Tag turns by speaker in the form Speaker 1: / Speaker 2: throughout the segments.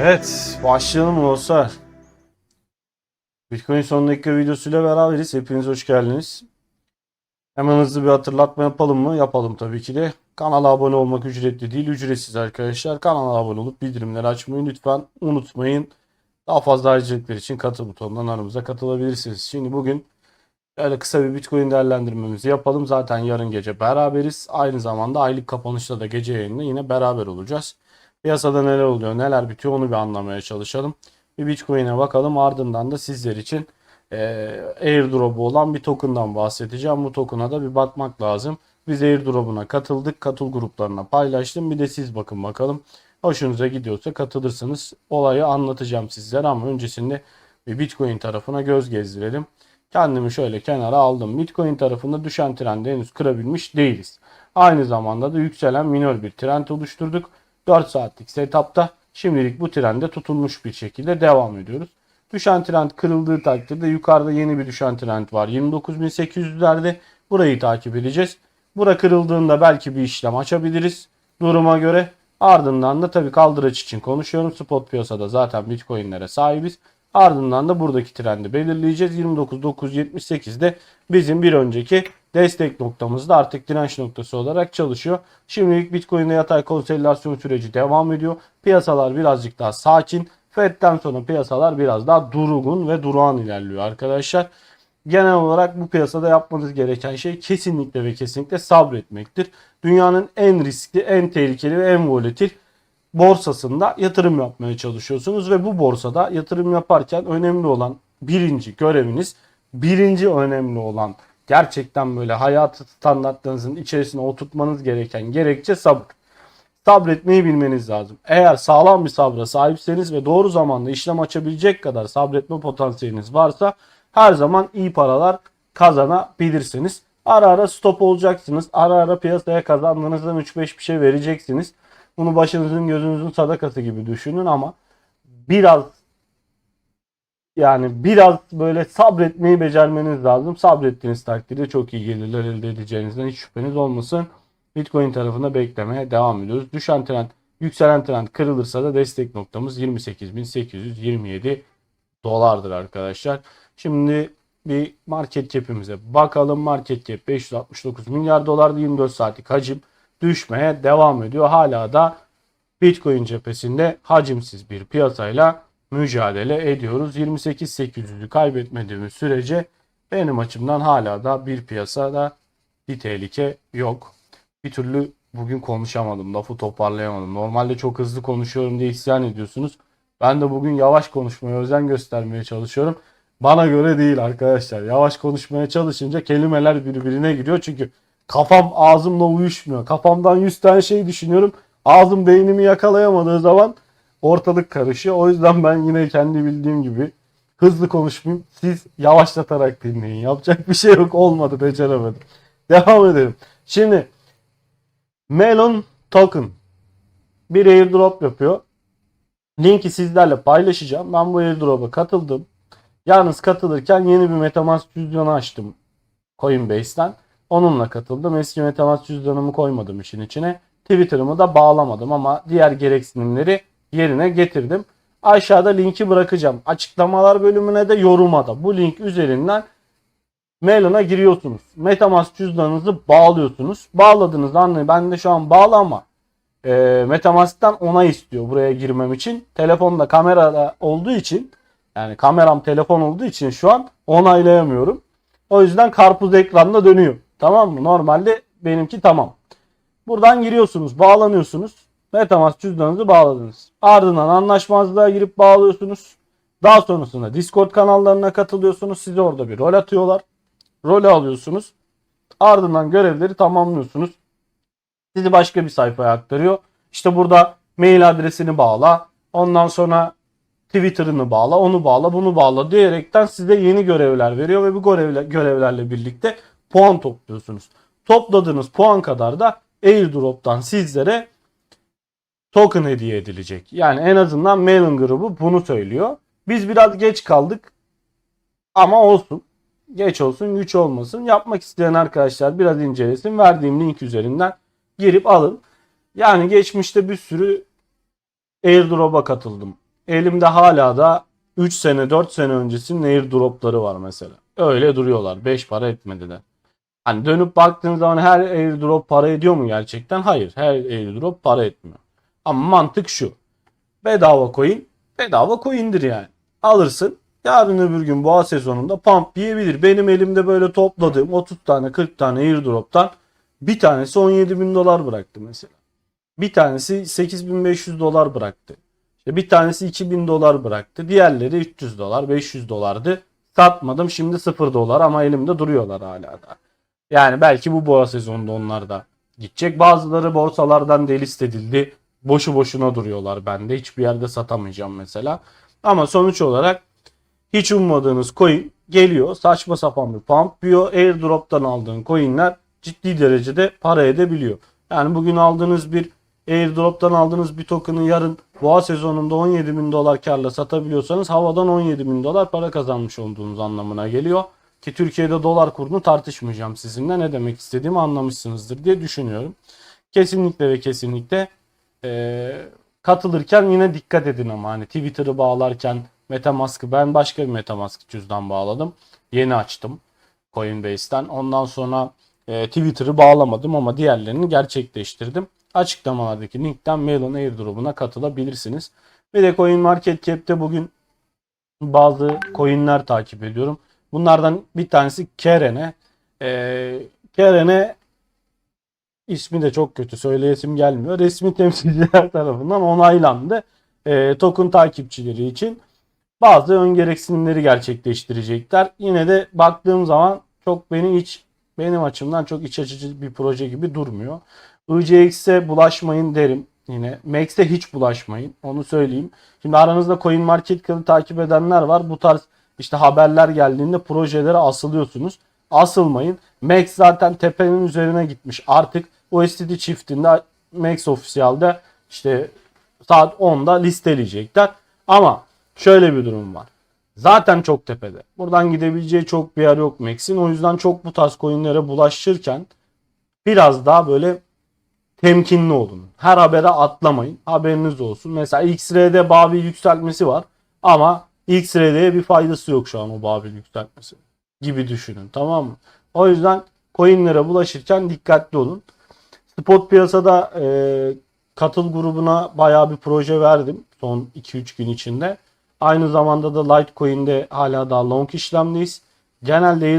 Speaker 1: Evet, başlayalım dostlar. Bitcoin son dakika videosuyla beraberiz. Hepiniz hoş geldiniz. Hemen hızlı bir hatırlatma yapalım mı? Yapalım tabii ki de. Kanala abone olmak ücretli değil, ücretsiz arkadaşlar. Kanala abone olup bildirimleri açmayı lütfen unutmayın. Daha fazla ayrıcalıklar için katıl butonundan aramıza katılabilirsiniz. Şimdi bugün Böyle kısa bir Bitcoin değerlendirmemizi yapalım. Zaten yarın gece beraberiz. Aynı zamanda aylık kapanışta da gece yayında yine beraber olacağız. Piyasada neler oluyor, neler bitiyor onu bir anlamaya çalışalım. Bir Bitcoin'e bakalım. Ardından da sizler için e, airdrop'u olan bir token'dan bahsedeceğim. Bu token'a da bir bakmak lazım. Biz airdrop'una katıldık. Katıl gruplarına paylaştım. Bir de siz bakın bakalım. Hoşunuza gidiyorsa katılırsınız. Olayı anlatacağım sizlere ama öncesinde bir Bitcoin tarafına göz gezdirelim. Kendimi şöyle kenara aldım. Bitcoin tarafında düşen trendi henüz kırabilmiş değiliz. Aynı zamanda da yükselen minor bir trend oluşturduk. 4 saatlik setupta şimdilik bu trende tutulmuş bir şekilde devam ediyoruz. Düşen trend kırıldığı takdirde yukarıda yeni bir düşen trend var. 29.800'lerde burayı takip edeceğiz. Bura kırıldığında belki bir işlem açabiliriz duruma göre. Ardından da tabii kaldıraç için konuşuyorum. Spot piyasada zaten Bitcoin'lere sahibiz. Ardından da buradaki trendi belirleyeceğiz. 29.978'de bizim bir önceki destek noktamızda artık direnç noktası olarak çalışıyor. Şimdilik Bitcoin'de yatay konsolidasyon süreci devam ediyor. Piyasalar birazcık daha sakin. Fed'den sonra piyasalar biraz daha durgun ve durağan ilerliyor arkadaşlar. Genel olarak bu piyasada yapmanız gereken şey kesinlikle ve kesinlikle sabretmektir. Dünyanın en riskli, en tehlikeli ve en volatil borsasında yatırım yapmaya çalışıyorsunuz ve bu borsada yatırım yaparken önemli olan birinci göreviniz, birinci önemli olan gerçekten böyle hayat standartlarınızın içerisine oturtmanız gereken gerekçe sabır. Sabretmeyi bilmeniz lazım. Eğer sağlam bir sabra sahipseniz ve doğru zamanda işlem açabilecek kadar sabretme potansiyeliniz varsa her zaman iyi paralar kazanabilirsiniz. Ara ara stop olacaksınız. Ara ara piyasaya kazandığınızdan 3-5 bir şey vereceksiniz. Bunu başınızın gözünüzün sadakası gibi düşünün ama biraz yani biraz böyle sabretmeyi becermeniz lazım. Sabrettiğiniz takdirde çok iyi gelirler elde edeceğinizden hiç şüpheniz olmasın. Bitcoin tarafında beklemeye devam ediyoruz. Düşen trend, yükselen trend kırılırsa da destek noktamız 28.827 dolardır arkadaşlar. Şimdi bir market cap'imize bakalım. Market cap 569 milyar dolar 24 saatlik hacim düşmeye devam ediyor. Hala da Bitcoin cephesinde hacimsiz bir piyasayla mücadele ediyoruz. 28.800'ü kaybetmediğimiz sürece benim açımdan hala da bir piyasada bir tehlike yok. Bir türlü bugün konuşamadım. Lafı toparlayamadım. Normalde çok hızlı konuşuyorum diye isyan ediyorsunuz. Ben de bugün yavaş konuşmaya özen göstermeye çalışıyorum. Bana göre değil arkadaşlar. Yavaş konuşmaya çalışınca kelimeler birbirine giriyor. Çünkü kafam ağzımla uyuşmuyor. Kafamdan 100 tane şey düşünüyorum. Ağzım beynimi yakalayamadığı zaman ortalık karışıyor. O yüzden ben yine kendi bildiğim gibi hızlı konuşmayayım. Siz yavaşlatarak dinleyin. Yapacak bir şey yok. Olmadı. Beceremedim. Devam edelim. Şimdi Melon Token bir airdrop yapıyor. Linki sizlerle paylaşacağım. Ben bu airdrop'a katıldım. Yalnız katılırken yeni bir Metamask cüzdanı açtım Coinbase'ten. Onunla katıldım. Eski Metamask cüzdanımı koymadım işin içine. Twitter'ımı da bağlamadım ama diğer gereksinimleri yerine getirdim. Aşağıda linki bırakacağım. Açıklamalar bölümüne de yoruma da. Bu link üzerinden Melon'a giriyorsunuz. Metamask cüzdanınızı bağlıyorsunuz. Bağladığınız anda ben de şu an bağlı ama e, Metamask'tan onay istiyor buraya girmem için. Telefonda kamerada olduğu için yani kameram telefon olduğu için şu an onaylayamıyorum. O yüzden karpuz ekranda dönüyor. Tamam mı? Normalde benimki tamam. Buradan giriyorsunuz, bağlanıyorsunuz. Metamask cüzdanınızı bağladınız. Ardından anlaşmazlığa girip bağlıyorsunuz. Daha sonrasında Discord kanallarına katılıyorsunuz. Size orada bir rol atıyorlar. Rolü alıyorsunuz. Ardından görevleri tamamlıyorsunuz. Sizi başka bir sayfaya aktarıyor. İşte burada mail adresini bağla. Ondan sonra Twitter'ını bağla, onu bağla, bunu bağla diyerekten size yeni görevler veriyor ve bu görevler, görevlerle birlikte puan topluyorsunuz. Topladığınız puan kadar da airdrop'tan sizlere token hediye edilecek. Yani en azından mailing grubu bunu söylüyor. Biz biraz geç kaldık ama olsun. Geç olsun güç olmasın. Yapmak isteyen arkadaşlar biraz incelesin. Verdiğim link üzerinden girip alın. Yani geçmişte bir sürü airdrop'a katıldım. elimde hala da 3 sene 4 sene öncesinin airdropları var mesela. Öyle duruyorlar. 5 para etmediler. Hani dönüp baktığınız zaman her airdrop para ediyor mu gerçekten? Hayır. Her airdrop para etmiyor. Ama mantık şu. Bedava coin bedava coin'dir yani. Alırsın. Yarın öbür gün boğa sezonunda pump yiyebilir. Benim elimde böyle topladığım 30 tane 40 tane airdrop'tan bir tanesi 17 bin dolar bıraktı mesela. Bir tanesi 8500 dolar bıraktı. Bir tanesi 2000 dolar bıraktı. Diğerleri 300 dolar 500 dolardı. Satmadım şimdi 0 dolar ama elimde duruyorlar hala da. Yani belki bu boğa sezonunda onlar da gidecek. Bazıları borsalardan delist edildi. Boşu boşuna duruyorlar bende. Hiçbir yerde satamayacağım mesela. Ama sonuç olarak hiç ummadığınız coin geliyor. Saçma sapan bir pump yiyor. Airdrop'tan aldığın coinler ciddi derecede para edebiliyor. Yani bugün aldığınız bir airdrop'tan aldığınız bir token'ı yarın boğa sezonunda 17 bin dolar karla satabiliyorsanız havadan 17 bin dolar para kazanmış olduğunuz anlamına geliyor. Ki Türkiye'de dolar kurunu tartışmayacağım sizinle ne demek istediğimi anlamışsınızdır diye düşünüyorum. Kesinlikle ve kesinlikle eee, katılırken yine dikkat edin ama hani Twitter'ı bağlarken Metamask'ı ben başka bir Metamask cüzdan bağladım. Yeni açtım Coinbase'ten. Ondan sonra e, Twitter'ı bağlamadım ama diğerlerini gerçekleştirdim. Açıklamalardaki linkten Mailon Airdrop'una katılabilirsiniz. Bir de CoinMarketCap'te bugün bazı coinler takip ediyorum. Bunlardan bir tanesi Kerene. Ee, Kerene ismi de çok kötü söyleyesim gelmiyor. Resmi temsilciler tarafından onaylandı. Ee, token takipçileri için bazı ön gereksinimleri gerçekleştirecekler. Yine de baktığım zaman çok beni hiç benim açımdan çok iç açıcı bir proje gibi durmuyor. ICX'e bulaşmayın derim yine. Max'e hiç bulaşmayın. Onu söyleyeyim. Şimdi aranızda CoinMarketCap'ı takip edenler var. Bu tarz işte haberler geldiğinde projelere asılıyorsunuz. Asılmayın. Max zaten tepenin üzerine gitmiş. Artık USDT çiftinde Max Official'de işte saat 10'da listeleyecekler. Ama şöyle bir durum var. Zaten çok tepede. Buradan gidebileceği çok bir yer yok Max'in. O yüzden çok bu tarz coinlere bulaşırken biraz daha böyle temkinli olun. Her habere atlamayın. Haberiniz olsun. Mesela XR'de Babil yükseltmesi var. Ama XR'de bir faydası yok şu an o Babil yükseltmesi. Gibi düşünün. Tamam mı? O yüzden coinlere bulaşırken dikkatli olun. Spot piyasada e, katıl grubuna bayağı bir proje verdim. Son 2-3 gün içinde. Aynı zamanda da Litecoin'de hala daha long işlemdeyiz. Genelde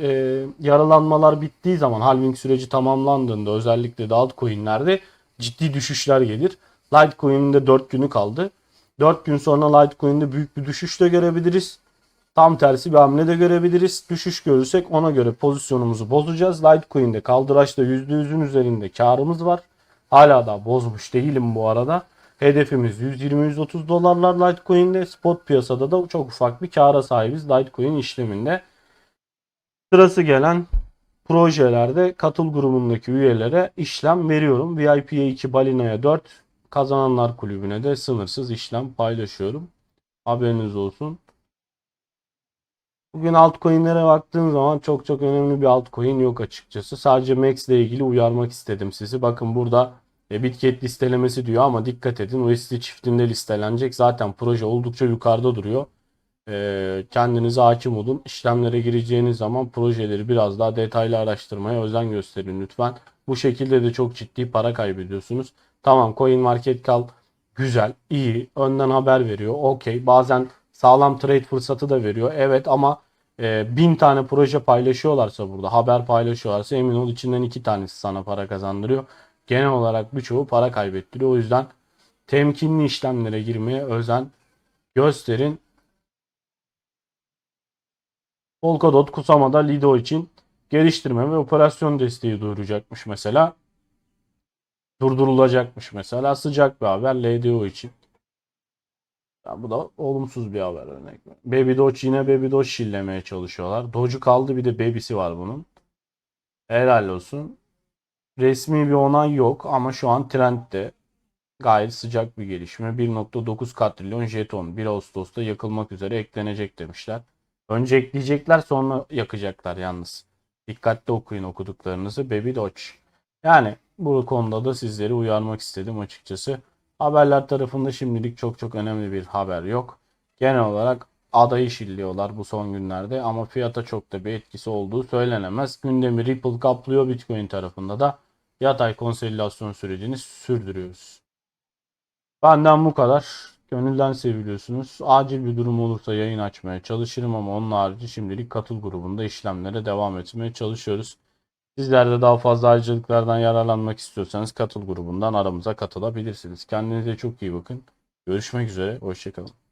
Speaker 1: e, yaralanmalar bittiği zaman halving süreci tamamlandığında özellikle de altcoin'lerde ciddi düşüşler gelir. Litecoin'in de 4 günü kaldı. 4 gün sonra Litecoin'de büyük bir düşüş de görebiliriz. Tam tersi bir hamle de görebiliriz. Düşüş görürsek ona göre pozisyonumuzu bozacağız. Litecoin'de kaldıraçta %100'ün üzerinde karımız var. Hala da bozmuş değilim bu arada. Hedefimiz 120-130 dolarlar Litecoin'de. Spot piyasada da çok ufak bir kara sahibiz Litecoin işleminde. Sırası gelen projelerde katıl grubundaki üyelere işlem veriyorum. VIP'ye 2, Balina'ya 4, kazananlar kulübüne de sınırsız işlem paylaşıyorum. Haberiniz olsun. Bugün altcoin'lere baktığım zaman çok çok önemli bir altcoin yok açıkçası. Sadece Max ile ilgili uyarmak istedim sizi. Bakın burada e, Bitget listelemesi diyor ama dikkat edin USD çiftinde listelenecek. Zaten proje oldukça yukarıda duruyor. E, kendinize hakim olun. İşlemlere gireceğiniz zaman projeleri biraz daha detaylı araştırmaya özen gösterin lütfen. Bu şekilde de çok ciddi para kaybediyorsunuz. Tamam Coin Market Cap güzel, iyi, önden haber veriyor. Okey. Bazen sağlam trade fırsatı da veriyor. Evet ama e, bin tane proje paylaşıyorlarsa burada, haber paylaşıyorlarsa emin ol içinden iki tanesi sana para kazandırıyor. Genel olarak birçoğu para kaybettiriyor. O yüzden temkinli işlemlere girmeye özen gösterin. Polkadot Kusama'da Lido için geliştirme ve operasyon desteği duyuracakmış mesela. Durdurulacakmış mesela. Sıcak bir haber LDO için. Ya bu da olumsuz bir haber örnek. Baby Doge yine Baby Doge şillemeye çalışıyorlar. Doge'u kaldı bir de baby'si var bunun. Helal olsun. Resmi bir onay yok ama şu an trendde. Gayet sıcak bir gelişme. 1.9 katrilyon jeton 1 Ağustos'ta yakılmak üzere eklenecek demişler. Önce ekleyecekler sonra yakacaklar yalnız. Dikkatli okuyun okuduklarınızı. Baby Doge. Yani bu konuda da sizleri uyarmak istedim açıkçası. Haberler tarafında şimdilik çok çok önemli bir haber yok. Genel olarak adayı şilliyorlar bu son günlerde ama fiyata çok da bir etkisi olduğu söylenemez. Gündemi Ripple kaplıyor Bitcoin tarafında da yatay konsolidasyon sürecini sürdürüyoruz. Benden bu kadar. Gönülden seviliyorsunuz. Acil bir durum olursa yayın açmaya çalışırım ama onun harici şimdilik katıl grubunda işlemlere devam etmeye çalışıyoruz. Sizler de daha fazla ayrıcalıklardan yararlanmak istiyorsanız katıl grubundan aramıza katılabilirsiniz. Kendinize çok iyi bakın. Görüşmek üzere. Hoşçakalın.